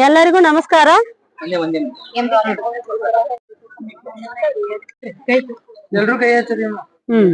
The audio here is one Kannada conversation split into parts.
ಎಲ್ಲರಿಗೂ ನಮಸ್ಕಾರ. ಎಲ್ರು ಕೈ ಹಚ್ಚರಿ ಅಮ್ಮ. ಹ್ಮ್.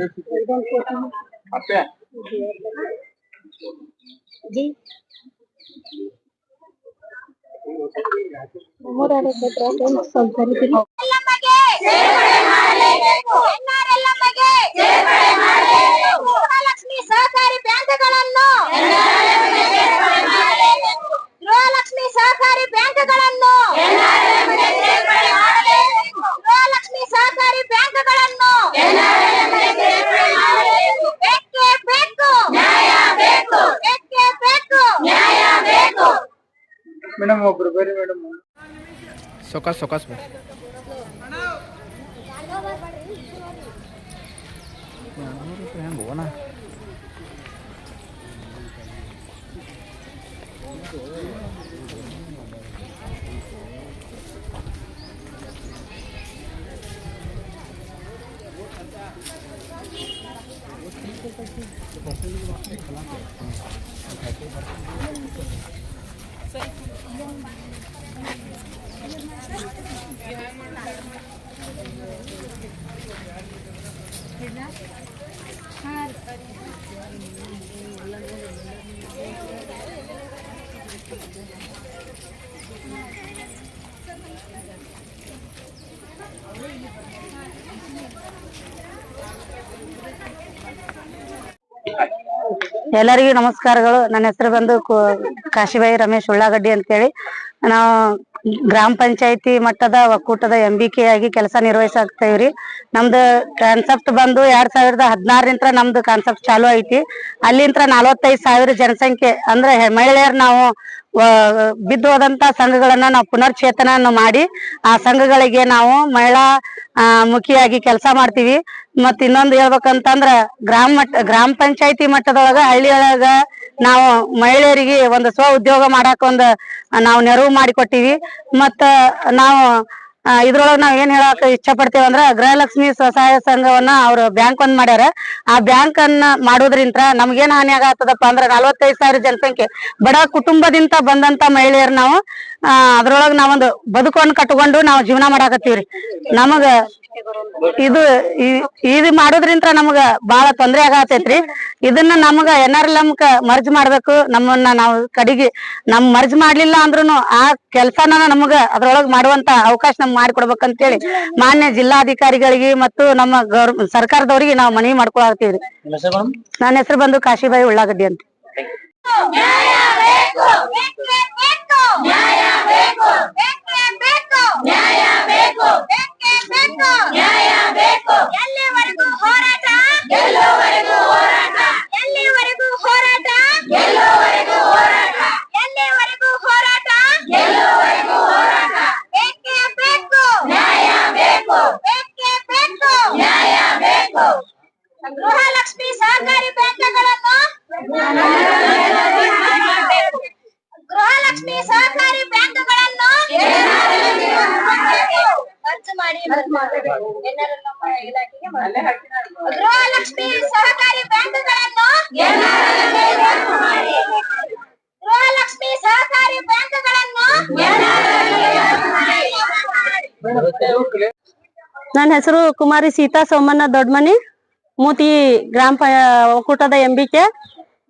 ಮೇಡಮ್ ಒಬ್ರು ಬರ್ರಿ ಮೇಡಮ್ ಸೊಕಾಸ್ ಸೊಕಾಸ್ ಬಾ ಹೆಂಗೆ ಹೋಗೋಣ ಎಲ್ಲರಿಗೂ ನಮಸ್ಕಾರಗಳು. ನನ್ನ ಹೆಸರು ಬಂದು ಕು- ಕಾಶಿಬಾಯಿ ರಮೇಶ್ ಉಳ್ಳಾಗಡ್ಡಿ ಅಂತೇಳಿ. ನಾವು ಗ್ರಾಮ ಪಂಚಾಯತಿ ಮಟ್ಟದ ಒಕ್ಕೂಟದ ಎಂ ಬಿ ಕೆ ಆಗಿ ಕೆಲಸ ನಿರ್ವಹಿಸಾಕ್ತೇವ್ರಿ. ನಮ್ದು ಕಾನ್ಸೆಪ್ಟ್ ಬಂದು ಎರಡ್ ಸಾವಿರದ ಹದಿನಾರರಿಂದ ನಮ್ದು ಕಾನ್ಸೆಪ್ಟ್ ಚಾಲೂ ಐತಿ. ಅಲ್ಲಿಂತ್ರ ನಲವತ್ತೈದು ಸಾವಿರ ಜನಸಂಖ್ಯೆ ಅಂದ್ರೆ ಮಹಿಳೆಯರು ನಾವು ಬಿದ್ದು ಹೋದಂತ ಸಂಘಗಳನ್ನ ನಾವು ಪುನರ್ಚೇತನ ಮಾಡಿ, ಆ ಸಂಘಗಳಿಗೆ ನಾವು ಮಹಿಳಾ ಮುಖಿಯಾಗಿ ಕೆಲಸ ಮಾಡ್ತೀವಿ. ಮತ್ ಇನ್ನೊಂದು ಹೇಳ್ಬೇಕಂತಂದ್ರ ಗ್ರಾಮ ಮಟ್ಟ, ಗ್ರಾಮ ಪಂಚಾಯತಿ ಮಟ್ಟದೊಳಗ ಹಳ್ಳಿಯೊಳಗ ನಾವು ಮಹಿಳೆಯರಿಗೆ ಒಂದು ಸ್ವ ಉದ್ಯೋಗ ಮಾಡಾಕ ಒಂದು ನಾವು ನೆರವು ಮಾಡಿಕೊಟ್ಟಿವಿ. ಮತ್ತ, ನಾವು ಇದ್ರೊಳಗ ನಾವ್ ಏನ್ ಹೇಳಕ್ ಇಷ್ಟ ಪಡ್ತೇವೆ ಅಂದ್ರ ಗೃಹಲಕ್ಷ್ಮಿ ಸ್ವಸಹಾಯ ಸಂಘವನ್ನ ಅವ್ರು ಬ್ಯಾಂಕ್ ಒಂದ್ ಮಾಡ್ಯಾರ. ಆ ಬ್ಯಾಂಕ್ ಅನ್ನ ಮಾಡೋದ್ರಿಂತ ನಮ್ಗೇನ್ ಹಾನಿ ಆಗತ್ತದಪ್ಪ ಅಂದ್ರ ನಲವತ್ತೈದು ಸಾವಿರ ಜನಸಂಖ್ಯೆ. ಬಡ ಕುಟುಂಬದಿಂದ ಬಂದಂತ ಮಹಿಳೆಯರು ನಾವು ಅದ್ರೊಳಗ ನಾವೊಂದು ಬದುಕನ್ನು ಕಟ್ಕೊಂಡು ನಾವು ಜೀವನ ಮಾಡಾಕತ್ತೀವ್ರಿ. ನಮಗ ಇದು ಇದು ಮಾಡೋದ್ರಿಂತ ನಮಗ ಬಾಳ ತೊಂದ್ರೆ ಆಗತೈತ್ರಿ. ಇದನ್ನ ನಮಗ ಆರ್ ಎಲ್ ಮರ್ಜ್ ಮಾಡ್ಬೇಕು, ನಮ್ಮನ್ನ ನಾವು ಕಡಿಗೆ, ನಮ್ ಮರ್ಜ್ ಮಾಡ್ಲಿಲ್ಲ ಅಂದ್ರುನು ಆ ಕೆಲ್ಸನ ನಮಗ ಅದ್ರೊಳಗ್ ಮಾಡುವಂತ ಅವಕಾಶ ನಮ್ಗ್ ಮಾಡಿಕೊಡ್ಬೇಕಂತೇಳಿ ಮಾನ್ಯ ಜಿಲ್ಲಾಧಿಕಾರಿಗಳಿಗೆ ಮತ್ತು ನಮ್ಮ ಗೌರ್, ಸರ್ಕಾರದವರಿಗೆ ನಾವು ಮನವಿ ಮಾಡ್ಕೊಳ್ತೀವಿ ನನ್ನ ಹೆಸರು ಬಂದು ಕಾಶಿಬಾಯಿ ಉಳ್ಳಾಗಡ್ಡಿ ಅಂತ. ಗೃಹಲಕ್ಷ್ಮಿ ಸಹಕಾರಿ ಬ್ಯಾಂಕ್ಗಳನ್ನು ಖರ್ಚು ಮಾಡಿ ಗೃಹಲಕ್ಷ್ಮಿ ಸಹಕಾರಿ ಬ್ಯಾಂಕ್ಗಳನ್ನು ಗೃಹಲಕ್ಷ್ಮಿ ಸಹಕಾರಿ ಬ್ಯಾಂಕ್ಗಳನ್ನು ನನ್ನ ಹೆಸರು ಕುಮಾರಿ ಸೀತಾ ಸೋಮಣ್ಣ ದೊಡ್ಡಮನಿ ಮೂತಿ ಗ್ರಾಮ ಒಕ್ಕೂಟದ ಎಂಬಿಕೆ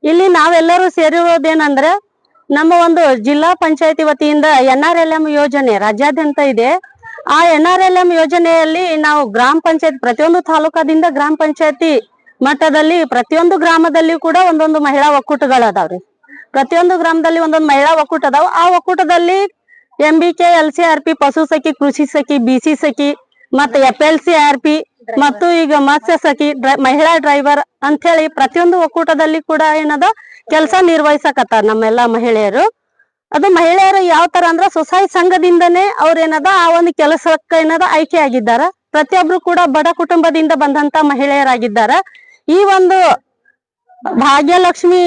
ಇಲ್ಲಿ ನಾವೆಲ್ಲರೂ ಸೇರಿರೋದೇನಂದ್ರೆ ನಮ್ಮ ಒಂದು ಜಿಲ್ಲಾ ಪಂಚಾಯತಿ ವತಿಯಿಂದ ಎನ್ ಆರ್ ಎಲ್ ಎಂ ಯೋಜನೆ ರಾಜ್ಯಾದ್ಯಂತ ಇದೆ. ಆ ಎನ್ ಆರ್ ಎಲ್ ಎಂ ಯೋಜನೆಯಲ್ಲಿ ನಾವು ಗ್ರಾಮ ಪಂಚಾಯತ್ ಪ್ರತಿಯೊಂದು ತಾಲೂಕಾದಿಂದ ಗ್ರಾಮ ಪಂಚಾಯತಿ ಮಟ್ಟದಲ್ಲಿ ಪ್ರತಿಯೊಂದು ಗ್ರಾಮದಲ್ಲಿ ಕೂಡ ಒಂದೊಂದು ಮಹಿಳಾ ಒಕ್ಕೂಟಗಳು ಅದಾವ್ರಿ ಪ್ರತಿಯೊಂದು ಗ್ರಾಮದಲ್ಲಿ ಒಂದೊಂದು ಮಹಿಳಾ ಒಕ್ಕೂಟ ಅದಾವ. ಆ ಒಕ್ಕೂಟದಲ್ಲಿ M B K, L C R P, ಪಶು ಸಖಿ, ಕೃಷಿ ಸಖಿ ಬಿಸಿ ಸಖಿ, ಮತ್ತೆ F L C R P, ಮತ್ತು ಈಗ ಮತ್ಸ್ಯ ಸಖಿ ಮಹಿಳಾ ಡ್ರೈವರ್ ಅಂತ ಹೇಳಿ ಪ್ರತಿಯೊಂದು ಒಕ್ಕೂಟದಲ್ಲಿ ಕೂಡ ಏನದ ಕೆಲಸ ನಿರ್ವಹಿಸಕತ್ತಾರ ನಮ್ಮೆಲ್ಲಾ ಮಹಿಳೆಯರು. ಅದು ಮಹಿಳೆಯರು ಯಾವ ತರ ಅಂದ್ರ ಸ್ವಸಹಾಯ ಸಂಘದಿಂದನೇ ಅವ್ರ ಏನದ ಆ ಒಂದು ಕೆಲಸಕ್ಕೆ ಏನದ ಆಯ್ಕೆ ಆಗಿದ್ದಾರ. ಪ್ರತಿಯೊಬ್ರು ಕೂಡ ಬಡ ಕುಟುಂಬದಿಂದ ಬಂದಂತ ಮಹಿಳೆಯರಾಗಿದ್ದಾರ. ಈ ಒಂದು ಭಾಗ್ಯಲಕ್ಷ್ಮಿ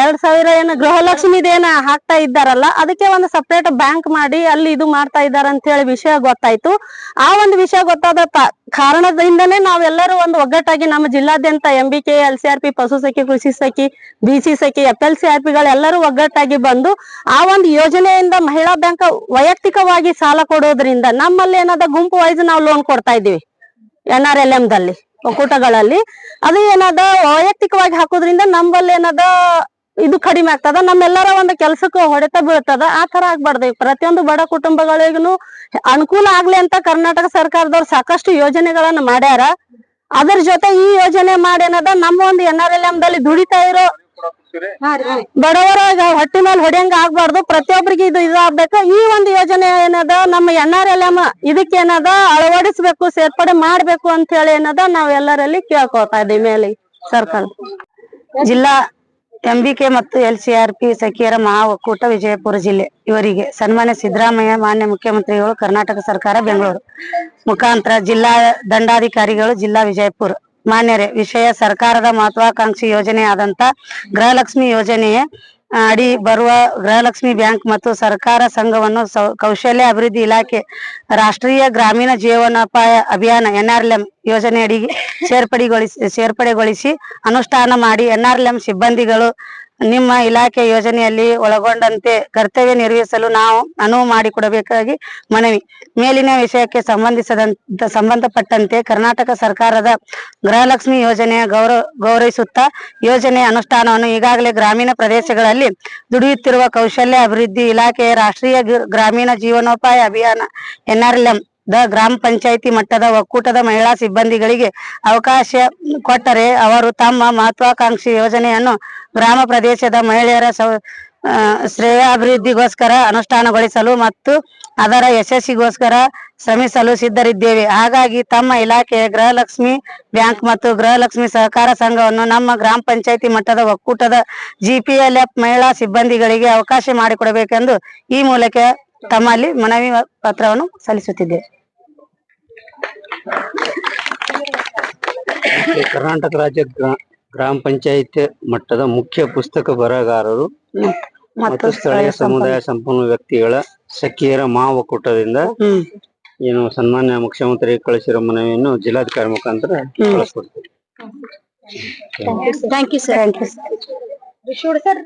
ಎರಡ್ ಸಾವಿರ ಏನ ಗೃಹಲಕ್ಷ್ಮಿದೇನ ಹಾಕ್ತಾ ಇದ್ದಾರಲ್ಲ, ಅದಕ್ಕೆ ಒಂದು ಸಪ್ರೇಟ್ ಬ್ಯಾಂಕ್ ಮಾಡಿ ಅಲ್ಲಿ ಇದು ಮಾಡ್ತಾ ಇದ್ದಾರೆ ಅಂತ ಹೇಳಿ ವಿಷಯ ಗೊತ್ತಾಯ್ತು. ಆ ಒಂದು ವಿಷಯ ಗೊತ್ತಾದ ಕಾರಣದಿಂದನೇ ನಾವೆಲ್ಲರೂ ಒಂದು ಒಗ್ಗಟ್ಟಾಗಿ ನಮ್ಮ ಜಿಲ್ಲಾದ್ಯಂತ M B K L C R P ಪಶು ಸಖಿ, ಕೃಷಿ ಸಖಿ ಬಿ ಸಿ ಸಖಿ ಎಫ್ ಎಲ್ ಸಿ ಆರ್ ಪಿಗಳೆಲ್ಲರೂ ಒಗ್ಗಟ್ಟಾಗಿ ಬಂದು ಆ ಒಂದು ಯೋಜನೆಯಿಂದ ಮಹಿಳಾ ಬ್ಯಾಂಕ್ ವೈಯಕ್ತಿಕವಾಗಿ ಸಾಲ ಕೊಡೋದ್ರಿಂದ ನಮ್ಮಲ್ಲಿ ಏನಾದ ಗುಂಪು ವೈಸ್ ನಾವು ಲೋನ್ ಕೊಡ್ತಾ ಇದೀವಿ ಎನ್ ಆರ್ ಎಲ್ ಎಂ ದಲ್ಲಿ. ಒಕ್ಕೂಟಗಳಲ್ಲಿ, ಅದು ಏನದ ವೈಯಕ್ತಿಕವಾಗಿ ಹಾಕೋದ್ರಿಂದ ನಮ್ಮಲ್ಲಿ ಏನದ ಇದು ಕಡಿಮೆ ಆಗ್ತದ, ನಮ್ಮೆಲ್ಲರ ಒಂದು ಕೆಲ್ಸಕ್ಕೂ ಹೊಡೆತ ಬೀಳ್ತದ, ಆ ತರ ಆಗ್ಬಾರ್ದು. ಪ್ರತಿಯೊಂದು ಬಡ ಕುಟುಂಬಗಳಿಗೂ ಅನುಕೂಲ ಆಗ್ಲಿ ಅಂತ ಕರ್ನಾಟಕ ಸರ್ಕಾರದವ್ರು ಸಾಕಷ್ಟು ಯೋಜನೆಗಳನ್ನ ಮಾಡ್ಯಾರ. ಅದ್ರ ಜೊತೆ ಈ ಯೋಜನೆ ಮಾಡಿ ಏನದ ನಮ್ಮ ಒಂದು ಎನ್ ಆರ್ ಎಲ್ ಎಂ ದಲ್ಲಿ ದುಡಿತಾ ಇರೋ ಬಡವರ ಹೊಟ್ಟಿ ಮೇಲೆ ಹೊಡೆಯಂಗ ಆಗ್ಬಾರ್ದು. ಪ್ರತಿಯೊಬ್ಬರಿಗೆ ಇದು ಇದಾಗ್ಬೇಕು. ಈ ಒಂದು ಯೋಜನೆ ಏನದ ನಮ್ಮ ಎನ್ ಆರ್ ಎಲ್ ಎಂ ಇದಕ್ಕೇನದ ಅಳವಡಿಸಬೇಕು ಸೇರ್ಪಡೆ ಮಾಡ್ಬೇಕು ಅಂತ ಹೇಳಿ ಏನದ ನಾವ್ ಎಲ್ಲರಲ್ಲಿ ಕೇಳ್ಕೊತಾ ಇದೀವಿ ಮೇಲೆ ಸರ್ಕಲ್. ಜಿಲ್ಲಾ ಎಂಬಿಕೆ ಮತ್ತು ಎಲ್ ಸಿ ಆರ್ ಪಿ ಸಖಿಯರ ಮಹಾ ಒಕ್ಕೂಟ ವಿಜಯಪುರ ಜಿಲ್ಲೆ. ಇವರಿಗೆ ಸನ್ಮಾನ್ಯ ಸಿದ್ದರಾಮಯ್ಯ ಮಾನ್ಯ ಮುಖ್ಯಮಂತ್ರಿಗಳು ಕರ್ನಾಟಕ ಸರ್ಕಾರ ಬೆಂಗಳೂರು. ಮುಖಾಂತರ ಜಿಲ್ಲಾ ದಂಡಾಧಿಕಾರಿಗಳು ಜಿಲ್ಲಾ ವಿಜಯಪುರ. ಮಾನ್ಯರೇ ವಿಷಯ ಸರ್ಕಾರದ ಮಹತ್ವಾಕಾಂಕ್ಷಿ ಯೋಜನೆ ಆದಂತ ಗೃಹಲಕ್ಷ್ಮಿ ಯೋಜನೆಯ ಆ, ಅಡಿ ಬರುವ ಗೃಹಲಕ್ಷ್ಮಿ ಬ್ಯಾಂಕ್ ಮತ್ತು ಸರ್ಕಾರ ಸಂಘವನ್ನು ಕೌಶಲ್ಯ ಅಭಿವೃದ್ಧಿ ಇಲಾಖೆ ರಾಷ್ಟ್ರೀಯ ಗ್ರಾಮೀಣ ಜೀವನೋಪಾಯ ಅಭಿಯಾನ ಎನ್ಆರ್ಎಲ್ಎಂ ಯೋಜನೆಯಡಿಗೆ ಸೇರ್ಪಡೆಗೊಳಿಸಿ ಸೇರ್ಪಡೆಗೊಳಿಸಿ ಅನುಷ್ಠಾನ ಮಾಡಿ ಎನ್ಆರ್ಎಲ್ಎಂ ಸಿಬ್ಬಂದಿಗಳು ನಿಮ್ಮ ಇಲಾಖೆ ಯೋಜನೆಯಲ್ಲಿ ಒಳಗೊಂಡಂತೆ ಕರ್ತವ್ಯ ನಿರ್ವಹಿಸಲು ನಾವು ಅನುವು ಮಾಡಿಕೊಡಬೇಕಾಗಿ ಮನವಿ. ಮೇಲಿನ ವಿಷಯಕ್ಕೆ ಸಂಬಂಧಿಸಿದಂತ, ಸಂಬಂಧಪಟ್ಟಂತೆ ಕರ್ನಾಟಕ ಸರ್ಕಾರದ ಗೃಹಲಕ್ಷ್ಮಿ ಯೋಜನೆಯ ಗೌರವ, ಗೌರವಿಸುತ್ತಾ ಯೋಜನೆಯ ಅನುಷ್ಠಾನವನ್ನು ಈಗಾಗಲೇ ಗ್ರಾಮೀಣ ಪ್ರದೇಶಗಳಲ್ಲಿ ದುಡಿಯುತ್ತಿರುವ ಕೌಶಲ್ಯ ಅಭಿವೃದ್ಧಿ ಇಲಾಖೆಯ ರಾಷ್ಟ್ರೀಯ ಗ್ರಾಮೀಣ ಜೀವನೋಪಾಯ ಅಭಿಯಾನ ಎನ್ಆರ್ಎಲ್ಎಂ ದ ಗ್ರಾಮ ಪಂಚಾಯಿತಿ ಮಟ್ಟದ ಒಕ್ಕೂಟದ ಮಹಿಳಾ ಸಿಬ್ಬಂದಿಗಳಿಗೆ ಅವಕಾಶ ಕೊಟ್ಟರೆ ಅವರು ತಮ್ಮ ಮಹತ್ವಾಕಾಂಕ್ಷಿ ಯೋಜನೆಯನ್ನು ಗ್ರಾಮ ಪ್ರದೇಶದ ಮಹಿಳೆಯರ ಶ್ರೇಯಾಭಿವೃದ್ಧಿಗೋಸ್ಕರ ಅನುಷ್ಠಾನಗೊಳಿಸಲು ಮತ್ತು ಅದರ ಯಶಸ್ಸಿಗೋಸ್ಕರ ಶ್ರಮಿಸಲು ಸಿದ್ಧರಿದ್ದೇವೆ. ಹಾಗಾಗಿ ತಮ್ಮ ಇಲಾಖೆಯ ಗೃಹಲಕ್ಷ್ಮಿ ಬ್ಯಾಂಕ್ ಮತ್ತು ಗೃಹಲಕ್ಷ್ಮಿ ಸಹಕಾರ ಸಂಘವನ್ನು ನಮ್ಮ ಗ್ರಾಮ ಪಂಚಾಯಿತಿ ಮಟ್ಟದ ಒಕ್ಕೂಟದ ಜಿಪಿಎಲ್ಎಫ್ ಮಹಿಳಾ ಸಿಬ್ಬಂದಿಗಳಿಗೆ ಅವಕಾಶ ಮಾಡಿಕೊಡಬೇಕೆಂದು ಈ ಮೂಲಕ ತಮ್ಮಲ್ಲಿ ಮನವಿ ಪತ್ರವನ್ನು ಸಲ್ಲಿಸುತ್ತಿದ್ದೆ. ಕರ್ನಾಟಕ ರಾಜ್ಯ ಗ್ರಾ- ಗ್ರಾಮ ಪಂಚಾಯತ್ ಮಟ್ಟದ ಮುಖ್ಯ ಪುಸ್ತಕ ಬರಹಗಾರರು ಮತ್ತು ಸ್ಥಳೀಯ ಸಮುದಾಯ ಸಂಪನ್ನ ವ್ಯಕ್ತಿಗಳ ಸಖಿಯರ ಮಹಾ ಒಕ್ಕೂಟದಿಂದ ಏನು ಸನ್ಮಾನ್ಯ ಮುಖ್ಯಮಂತ್ರಿ ಕಳಿಸಿರೋ ಮನವಿಯನ್ನು ಜಿಲ್ಲಾಧಿಕಾರಿ ಮುಖಾಂತರ ಕಳಿಸ್ಕೊಡ್ತೀವಿ. Thank you sir thank you sir